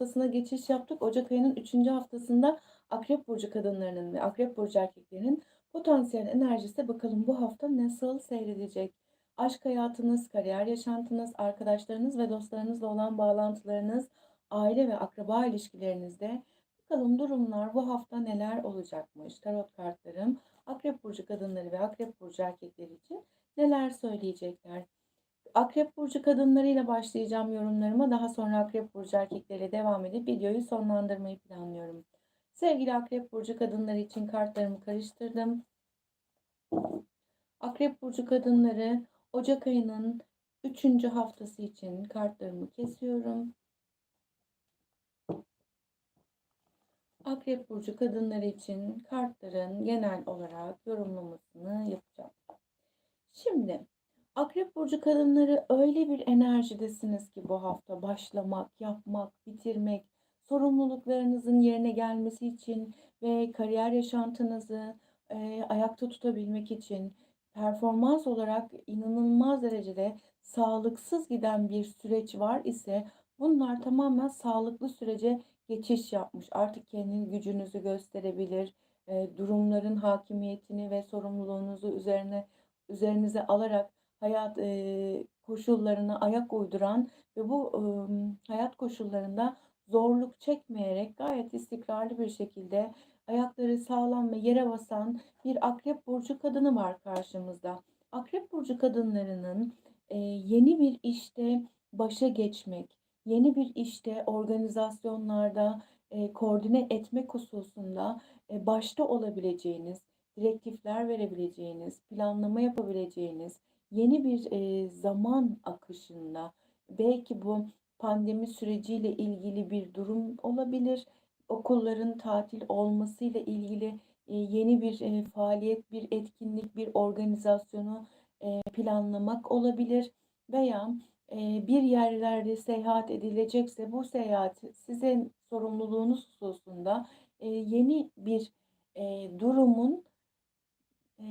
haftasına geçiş yaptık. Ocak ayının 3. haftasında Akrep burcu kadınlarının ve Akrep burcu erkeklerinin potansiyel enerjisi bakalım bu hafta nasıl seyredecek? Aşk hayatınız, kariyer yaşantınız, arkadaşlarınız ve dostlarınızla olan bağlantılarınız, aile ve akraba ilişkilerinizde bakalım durumlar bu hafta neler olacakmış? Tarot kartlarım Akrep burcu kadınları ve Akrep burcu erkekleri için neler söyleyecekler? Akrep burcu kadınlarıyla başlayacağım yorumlarıma. Daha sonra Akrep burcu erkekleriyle devam edip videoyu sonlandırmayı planlıyorum. Sevgili Akrep burcu kadınları için kartlarımı karıştırdım. Akrep burcu kadınları Ocak ayının 3. haftası için kartlarımı kesiyorum. Akrep burcu kadınları için kartların genel olarak yorumlamasını yapacağım. Şimdi Akrep burcu kadınları öyle bir enerjidesiniz ki bu hafta başlamak, yapmak, bitirmek, sorumluluklarınızın yerine gelmesi için ve kariyer yaşantınızı e, ayakta tutabilmek için performans olarak inanılmaz derecede sağlıksız giden bir süreç var ise bunlar tamamen sağlıklı sürece geçiş yapmış. Artık kendi gücünüzü gösterebilir, e, durumların hakimiyetini ve sorumluluğunuzu üzerine üzerinize alarak hayat e, koşullarına ayak uyduran ve bu e, hayat koşullarında zorluk çekmeyerek gayet istikrarlı bir şekilde ayakları sağlam ve yere basan bir akrep burcu kadını var karşımızda. Akrep burcu kadınlarının e, yeni bir işte başa geçmek, yeni bir işte organizasyonlarda e, koordine etmek hususunda e, başta olabileceğiniz, direktifler verebileceğiniz, planlama yapabileceğiniz, yeni bir e, zaman akışında belki bu pandemi süreciyle ilgili bir durum olabilir. Okulların tatil olmasıyla ilgili e, yeni bir e, faaliyet, bir etkinlik, bir organizasyonu e, planlamak olabilir veya e, bir yerlerde seyahat edilecekse bu seyahat sizin sorumluluğunuz hususunda e, yeni bir e, durumun e,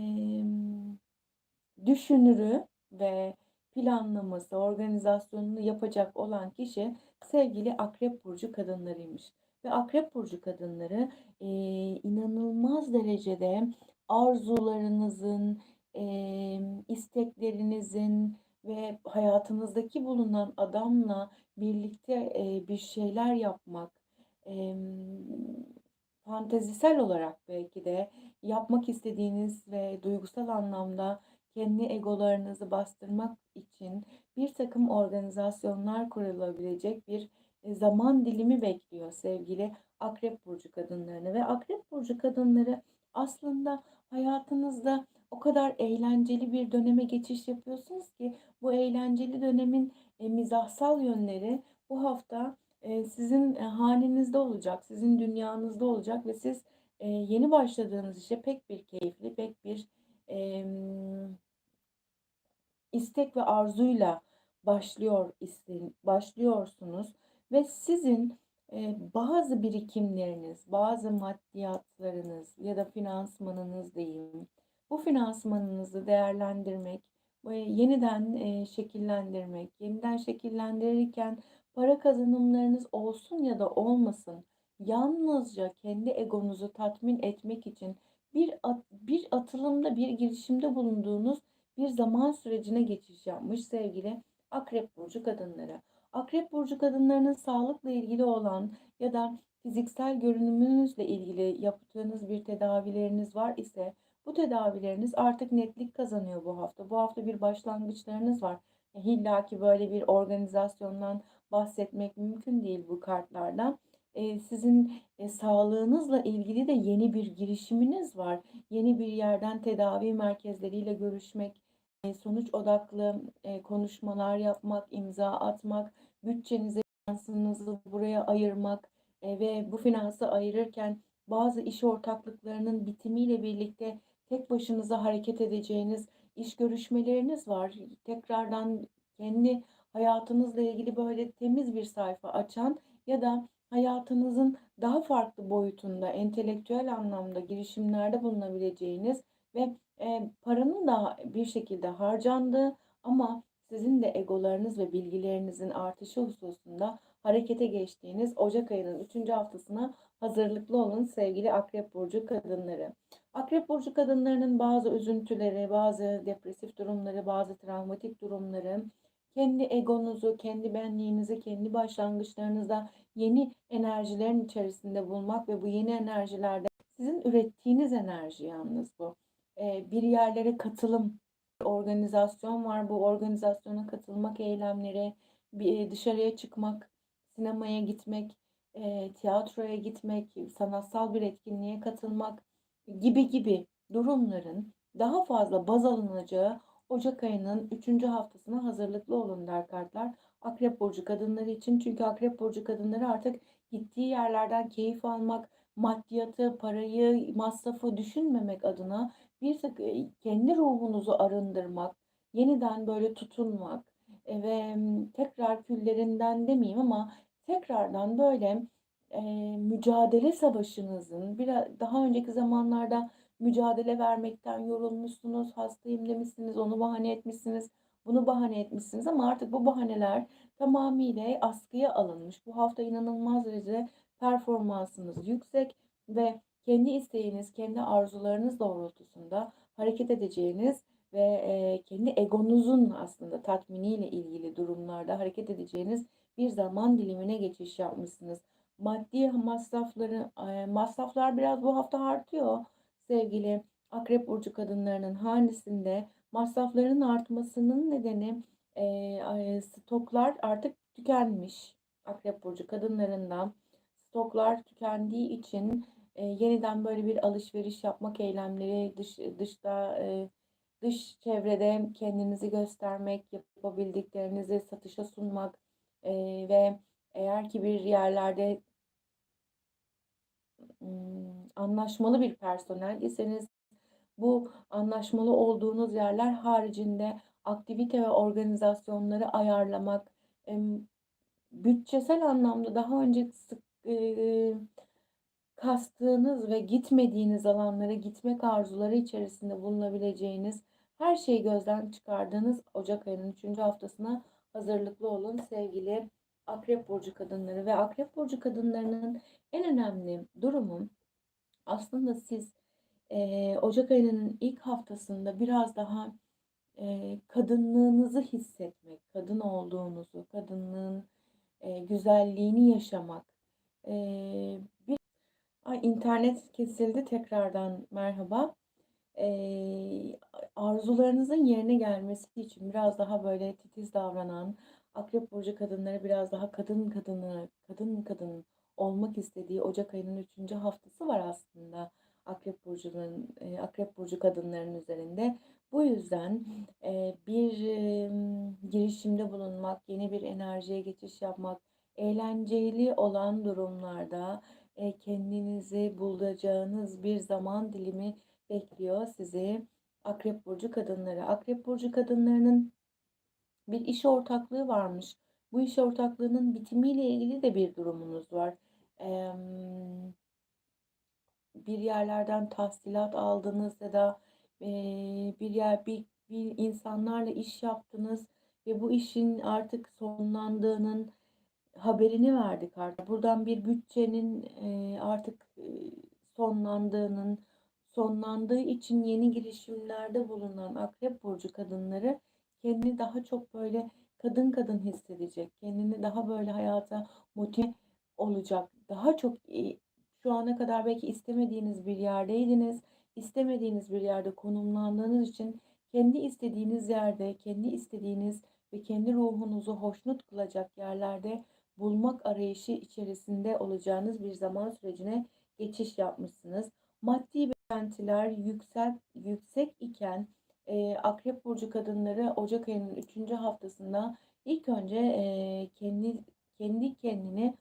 düşünürü ve planlaması, organizasyonunu yapacak olan kişi sevgili Akrep Burcu kadınlarıymış. Ve Akrep Burcu kadınları e, inanılmaz derecede arzularınızın, e, isteklerinizin ve hayatınızdaki bulunan adamla birlikte e, bir şeyler yapmak, e, fantezisel olarak belki de yapmak istediğiniz ve duygusal anlamda kendi egolarınızı bastırmak için bir takım organizasyonlar kurulabilecek bir e, zaman dilimi bekliyor sevgili Akrep Burcu kadınlarını ve Akrep Burcu kadınları aslında hayatınızda o kadar eğlenceli bir döneme geçiş yapıyorsunuz ki bu eğlenceli dönemin e, mizahsal yönleri bu hafta e, sizin e, hanenizde olacak, sizin dünyanızda olacak ve siz yeni başladığınız işe pek bir keyifli, pek bir e, istek ve arzuyla başlıyor başlıyorsunuz ve sizin e, bazı birikimleriniz, bazı maddiyatlarınız ya da finansmanınız diyeyim. Bu finansmanınızı değerlendirmek, ve yeniden e, şekillendirmek, yeniden şekillendirirken para kazanımlarınız olsun ya da olmasın, yalnızca kendi egonuzu tatmin etmek için bir at, bir atılımda, bir girişimde bulunduğunuz bir zaman sürecine geçiş yapmış sevgili Akrep burcu kadınları. Akrep burcu kadınlarının sağlıkla ilgili olan ya da fiziksel görünümünüzle ilgili yaptığınız bir tedavileriniz var ise bu tedavileriniz artık netlik kazanıyor bu hafta. Bu hafta bir başlangıçlarınız var. İlla ki böyle bir organizasyondan bahsetmek mümkün değil bu kartlardan. Sizin sağlığınızla ilgili de yeni bir girişiminiz var. Yeni bir yerden tedavi merkezleriyle görüşmek, sonuç odaklı konuşmalar yapmak, imza atmak, bütçenizi, finansınızı buraya ayırmak ve bu finansı ayırırken bazı iş ortaklıklarının bitimiyle birlikte tek başınıza hareket edeceğiniz iş görüşmeleriniz var. Tekrardan kendi hayatınızla ilgili böyle temiz bir sayfa açan ya da hayatınızın daha farklı boyutunda entelektüel anlamda girişimlerde bulunabileceğiniz ve e, paranın da bir şekilde harcandığı ama sizin de egolarınız ve bilgilerinizin artışı hususunda harekete geçtiğiniz Ocak ayının 3. haftasına hazırlıklı olun sevgili Akrep Burcu kadınları. Akrep Burcu kadınlarının bazı üzüntüleri, bazı depresif durumları, bazı travmatik durumları, kendi egonuzu, kendi benliğinizi, kendi başlangıçlarınızda yeni enerjilerin içerisinde bulmak ve bu yeni enerjilerde sizin ürettiğiniz enerji yalnız bu. Bir yerlere katılım, organizasyon var. Bu organizasyona katılmak eylemleri, dışarıya çıkmak, sinemaya gitmek, tiyatroya gitmek, sanatsal bir etkinliğe katılmak gibi gibi durumların daha fazla baz alınacağı Ocak ayının 3. haftasına hazırlıklı olun der kartlar. Akrep burcu kadınları için çünkü Akrep burcu kadınları artık gittiği yerlerden keyif almak, maddiyatı, parayı, masrafı düşünmemek adına bir tık e, kendi ruhunuzu arındırmak, yeniden böyle tutunmak e, ve tekrar küllerinden demeyeyim ama tekrardan böyle e, mücadele savaşınızın biraz daha önceki zamanlarda mücadele vermekten yorulmuşsunuz, hastayım demişsiniz, onu bahane etmişsiniz, bunu bahane etmişsiniz ama artık bu bahaneler tamamıyla askıya alınmış. Bu hafta inanılmaz derecede performansınız yüksek ve kendi isteğiniz, kendi arzularınız doğrultusunda hareket edeceğiniz ve e, kendi egonuzun aslında tatminiyle ilgili durumlarda hareket edeceğiniz bir zaman dilimine geçiş yapmışsınız. Maddi masrafları, e, masraflar biraz bu hafta artıyor sevgili Akrep Burcu kadınlarının hanesinde masrafların artmasının nedeni e, stoklar artık tükenmiş. Akrep Burcu kadınlarından stoklar tükendiği için e, yeniden böyle bir alışveriş yapmak eylemleri dış, dışta e, dış çevrede kendinizi göstermek, yapabildiklerinizi satışa sunmak e, ve eğer ki bir yerlerde anlaşmalı bir personel iseniz bu anlaşmalı olduğunuz yerler haricinde aktivite ve organizasyonları ayarlamak, bütçesel anlamda daha önce sık kastığınız ve gitmediğiniz alanlara gitmek arzuları içerisinde bulunabileceğiniz her şeyi gözden çıkardığınız Ocak ayının 3. haftasına hazırlıklı olun sevgili Akrep Burcu kadınları ve Akrep Burcu kadınlarının en önemli durumu aslında siz e, Ocak ayının ilk haftasında biraz daha e, kadınlığınızı hissetmek, kadın olduğunuzu, kadınlığın e, güzelliğini yaşamak. E, bir Ay, internet kesildi tekrardan merhaba. E, arzularınızın yerine gelmesi için biraz daha böyle titiz davranan, Akrep burcu kadınları biraz daha kadın kadını, kadın kadın olmak istediği Ocak ayının 3. haftası var aslında Akrep burcunun e, Akrep burcu kadınların üzerinde. Bu yüzden e, bir girişimde bulunmak, yeni bir enerjiye geçiş yapmak, eğlenceli olan durumlarda e, kendinizi bulacağınız bir zaman dilimi bekliyor sizi Akrep burcu kadınları. Akrep burcu kadınlarının bir iş ortaklığı varmış. Bu iş ortaklığının bitimiyle ilgili de bir durumunuz var. Ee, bir yerlerden tahsilat aldınız ya da e, bir yer bir, bir insanlarla iş yaptınız ve bu işin artık sonlandığının haberini verdik artık. Buradan bir bütçenin e, artık sonlandığının sonlandığı için yeni girişimlerde bulunan Akrep Burcu kadınları kendini daha çok böyle kadın kadın hissedecek. Kendini daha böyle hayata motive olacak. Daha çok şu ana kadar belki istemediğiniz bir yerdeydiniz. İstemediğiniz bir yerde konumlandığınız için kendi istediğiniz yerde, kendi istediğiniz ve kendi ruhunuzu hoşnut kılacak yerlerde bulmak arayışı içerisinde olacağınız bir zaman sürecine geçiş yapmışsınız. Maddi beklentiler yüksek, yüksek iken e, Akrep Burcu kadınları Ocak ayının 3. haftasında ilk önce e, kendi kendi kendini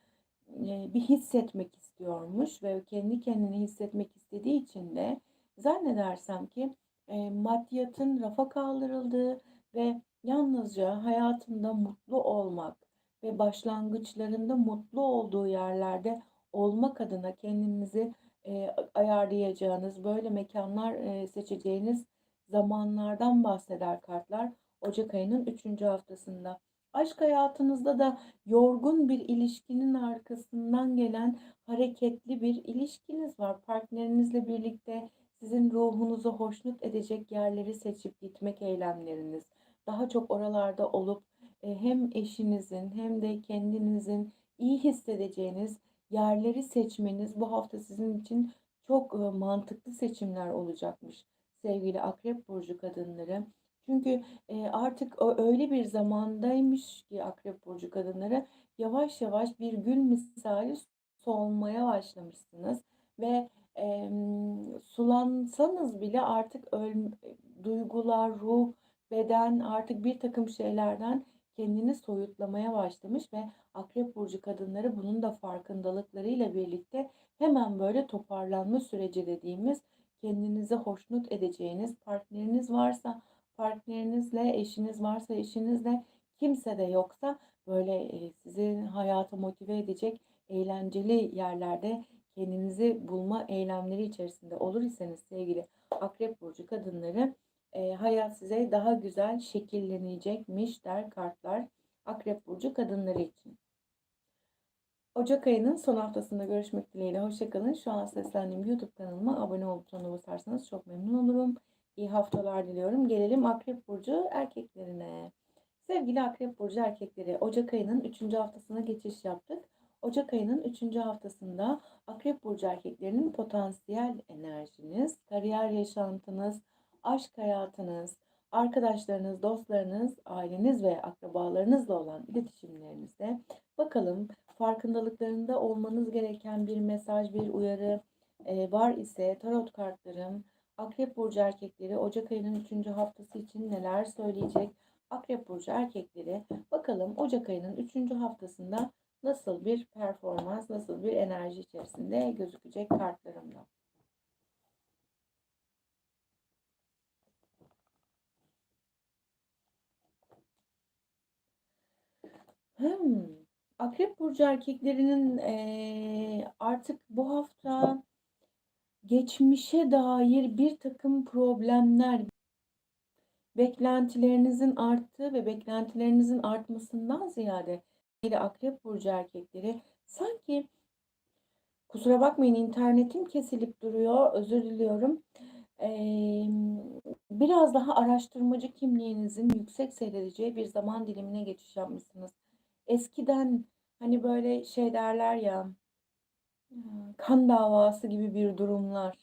e, bir hissetmek istiyormuş ve kendi kendini hissetmek istediği için de zannedersem ki e, maddiyatın rafa kaldırıldığı ve yalnızca hayatında mutlu olmak ve başlangıçlarında mutlu olduğu yerlerde olmak adına kendinizi e, ayarlayacağınız, böyle mekanlar e, seçeceğiniz zamanlardan bahseder kartlar Ocak ayının 3. haftasında. Aşk hayatınızda da yorgun bir ilişkinin arkasından gelen hareketli bir ilişkiniz var. Partnerinizle birlikte sizin ruhunuzu hoşnut edecek yerleri seçip gitmek eylemleriniz. Daha çok oralarda olup e, hem eşinizin hem de kendinizin iyi hissedeceğiniz yerleri seçmeniz bu hafta sizin için çok e, mantıklı seçimler olacakmış sevgili Akrep Burcu kadınları. Çünkü e, artık öyle bir zamandaymış ki Akrep Burcu kadınları yavaş yavaş bir gül misali solmaya başlamışsınız ve sulansanız bile artık öl, duygular, ruh, beden artık bir takım şeylerden kendini soyutlamaya başlamış ve Akrep Burcu kadınları bunun da farkındalıklarıyla birlikte hemen böyle toparlanma süreci dediğimiz kendinizi hoşnut edeceğiniz partneriniz varsa partnerinizle, eşiniz varsa eşinizle, kimse de yoksa böyle e, sizi hayata motive edecek eğlenceli yerlerde kendinizi bulma eylemleri içerisinde olur iseniz sevgili Akrep Burcu kadınları hayat size daha güzel şekillenecekmiş der kartlar Akrep Burcu kadınları için. Ocak ayının son haftasında görüşmek dileğiyle. Hoşçakalın. Şu an seslendiğim YouTube kanalıma abone olup butonuna basarsanız çok memnun olurum. İyi haftalar diliyorum. Gelelim Akrep Burcu erkeklerine. Sevgili Akrep Burcu erkekleri, Ocak ayının 3. haftasına geçiş yaptık. Ocak ayının 3. haftasında Akrep Burcu erkeklerinin potansiyel enerjiniz, kariyer yaşantınız, aşk hayatınız, arkadaşlarınız, dostlarınız, aileniz ve akrabalarınızla olan iletişimlerinizde bakalım farkındalıklarında olmanız gereken bir mesaj, bir uyarı e, var ise tarot kartlarım Akrep Burcu erkekleri Ocak ayının 3. haftası için neler söyleyecek? Akrep Burcu erkekleri bakalım Ocak ayının 3. haftasında nasıl bir performans, nasıl bir enerji içerisinde gözükecek kartlarımda. Hmm. Akrep Burcu erkeklerinin e, artık bu hafta geçmişe dair bir takım problemler, beklentilerinizin arttığı ve beklentilerinizin artmasından ziyade Akrep Burcu erkekleri sanki kusura bakmayın internetim kesilip duruyor özür diliyorum. Ee, biraz daha araştırmacı kimliğinizin yüksek seyredeceği bir zaman dilimine geçiş yapmışsınız. Eskiden hani böyle şey derler ya kan davası gibi bir durumlar,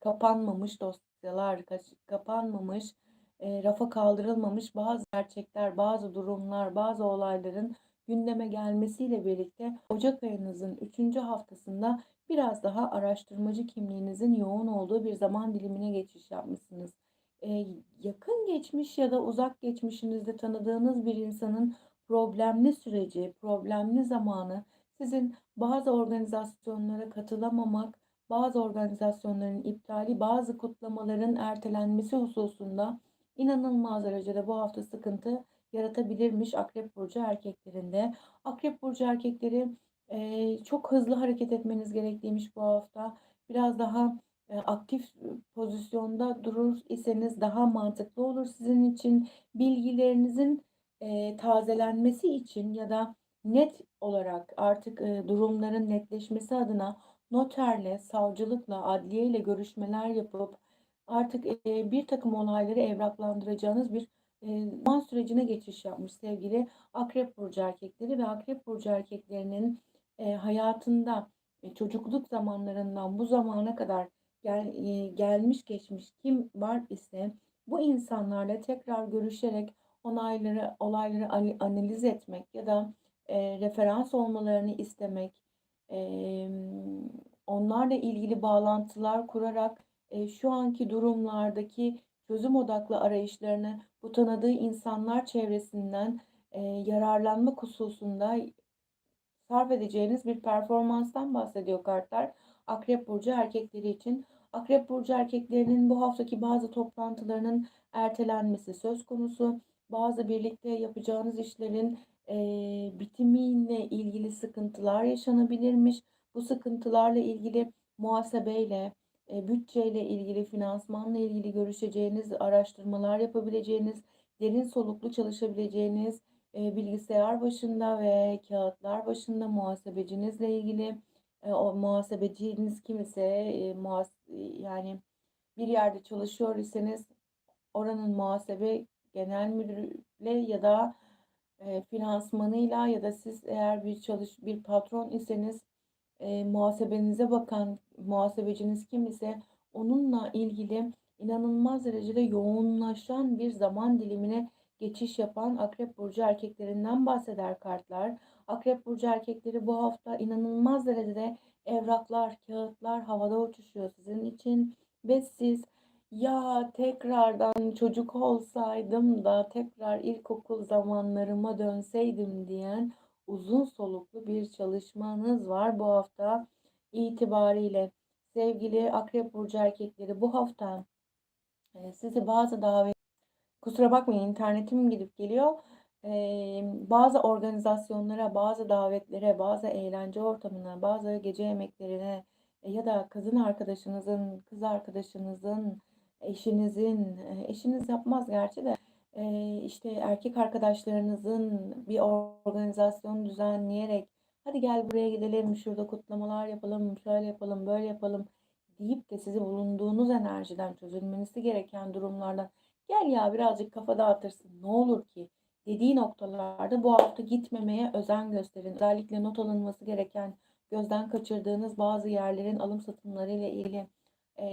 kapanmamış dosyalar, kapanmamış, e, rafa kaldırılmamış bazı gerçekler, bazı durumlar, bazı olayların gündeme gelmesiyle birlikte Ocak ayınızın 3. haftasında biraz daha araştırmacı kimliğinizin yoğun olduğu bir zaman dilimine geçiş yapmışsınız. Ee, yakın geçmiş ya da uzak geçmişinizde tanıdığınız bir insanın problemli süreci, problemli zamanı sizin bazı organizasyonlara katılamamak, bazı organizasyonların iptali, bazı kutlamaların ertelenmesi hususunda inanılmaz derecede bu hafta sıkıntı yaratabilirmiş Akrep Burcu erkeklerinde. Akrep Burcu erkekleri e, çok hızlı hareket etmeniz gerekliymiş bu hafta. Biraz daha e, aktif pozisyonda durur iseniz daha mantıklı olur sizin için. Bilgilerinizin e, tazelenmesi için ya da net olarak artık e, durumların netleşmesi adına noterle, savcılıkla, adliye ile görüşmeler yapıp artık e, bir takım olayları evraklandıracağınız bir e, sürecine geçiş yapmış sevgili Akrep Burcu erkekleri ve Akrep Burcu erkeklerinin e, hayatında e, çocukluk zamanlarından bu zamana kadar gel, e, gelmiş geçmiş kim var ise bu insanlarla tekrar görüşerek onayları, olayları analiz etmek ya da e, referans olmalarını istemek, e, onlarla ilgili bağlantılar kurarak e, şu anki durumlardaki çözüm odaklı arayışlarını bu tanıdığı insanlar çevresinden e, yararlanmak hususunda sarf edeceğiniz bir performanstan bahsediyor kartlar. Akrep Burcu erkekleri için. Akrep Burcu erkeklerinin bu haftaki bazı toplantılarının ertelenmesi söz konusu. Bazı birlikte yapacağınız işlerin e, bitimiyle ilgili sıkıntılar yaşanabilirmiş. Bu sıkıntılarla ilgili muhasebeyle, e, bütçeyle ilgili, finansmanla ilgili görüşeceğiniz, araştırmalar yapabileceğiniz, derin soluklu çalışabileceğiniz, e, bilgisayar başında ve kağıtlar başında muhasebecinizle ilgili e, o muhasebeciniz kim ise e, muhas yani bir yerde çalışıyor iseniz oranın muhasebe genel müdürüyle ya da e, finansmanıyla ya da siz eğer bir çalış bir patron iseniz e, muhasebenize bakan muhasebeciniz kim ise onunla ilgili inanılmaz derecede yoğunlaşan bir zaman dilimine geçiş yapan Akrep Burcu erkeklerinden bahseder kartlar. Akrep Burcu erkekleri bu hafta inanılmaz derecede evraklar, kağıtlar havada uçuşuyor sizin için ve siz ya tekrardan çocuk olsaydım da tekrar ilkokul zamanlarıma dönseydim diyen uzun soluklu bir çalışmanız var bu hafta itibariyle. Sevgili Akrep Burcu erkekleri bu hafta e, sizi bazı davet kusura bakmayın internetim gidip geliyor. Ee, bazı organizasyonlara, bazı davetlere, bazı eğlence ortamına, bazı gece yemeklerine e, ya da kızın arkadaşınızın, kız arkadaşınızın, eşinizin, e, eşiniz yapmaz gerçi de e, işte erkek arkadaşlarınızın bir organizasyon düzenleyerek hadi gel buraya gidelim, şurada kutlamalar yapalım, şöyle yapalım, böyle yapalım deyip de sizi bulunduğunuz enerjiden çözülmenizi gereken durumlardan gel ya birazcık kafa dağıtırsın ne olur ki dediği noktalarda bu hafta gitmemeye özen gösterin. Özellikle not alınması gereken gözden kaçırdığınız bazı yerlerin alım satımları ile ilgili e,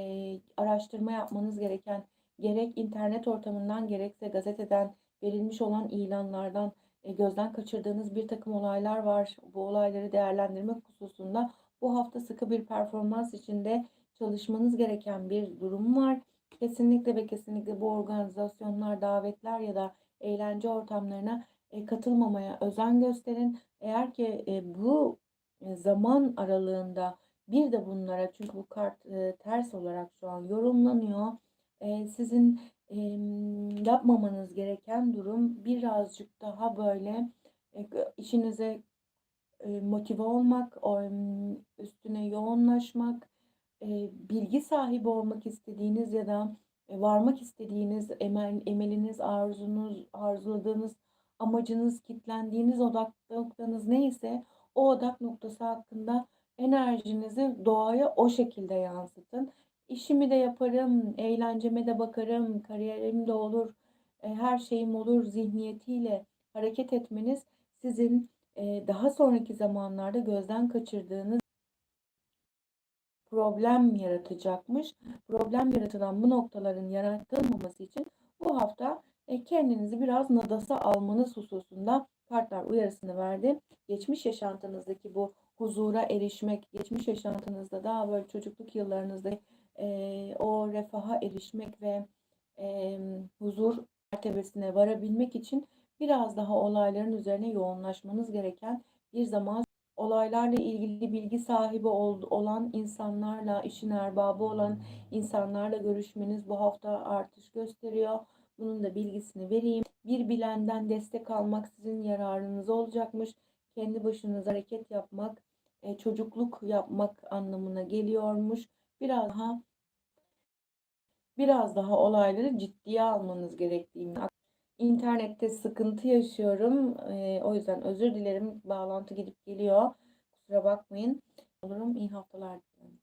araştırma yapmanız gereken gerek internet ortamından gerekse gazeteden verilmiş olan ilanlardan e, gözden kaçırdığınız bir takım olaylar var. Bu olayları değerlendirmek hususunda bu hafta sıkı bir performans içinde çalışmanız gereken bir durum var. Kesinlikle ve kesinlikle bu organizasyonlar, davetler ya da eğlence ortamlarına e, katılmamaya özen gösterin. Eğer ki e, bu zaman aralığında bir de bunlara çünkü bu kart e, ters olarak şu an yorumlanıyor. E, sizin e, yapmamanız gereken durum birazcık daha böyle e, işinize e, motive olmak, o, üstüne yoğunlaşmak, e, bilgi sahibi olmak istediğiniz ya da e, varmak istediğiniz emel, emeliniz, arzunuz, arzuladığınız amacınız, kitlendiğiniz odak noktanız neyse o odak noktası hakkında enerjinizi doğaya o şekilde yansıtın. İşimi de yaparım, eğlenceme de bakarım, kariyerim de olur, e, her şeyim olur zihniyetiyle hareket etmeniz sizin e, daha sonraki zamanlarda gözden kaçırdığınız problem yaratacakmış. Problem yaratılan bu noktaların yaratılmaması için bu hafta e, kendinizi biraz nadasa almanız hususunda kartlar uyarısını verdi. Geçmiş yaşantınızdaki bu huzura erişmek, geçmiş yaşantınızda daha böyle çocukluk yıllarınızda e, o refaha erişmek ve e, huzur mertebesine varabilmek için biraz daha olayların üzerine yoğunlaşmanız gereken bir zaman olaylarla ilgili bilgi sahibi ol, olan insanlarla, işin erbabı olan insanlarla görüşmeniz bu hafta artış gösteriyor. Bunun da bilgisini vereyim. Bir bilenden destek almak sizin yararınız olacakmış. Kendi başınıza hareket yapmak, e, çocukluk yapmak anlamına geliyormuş. Biraz daha biraz daha olayları ciddiye almanız gerektiğini İnternette sıkıntı yaşıyorum. Ee, o yüzden özür dilerim. Bağlantı gidip geliyor. Kusura bakmayın. Olurum. İyi haftalar dilerim.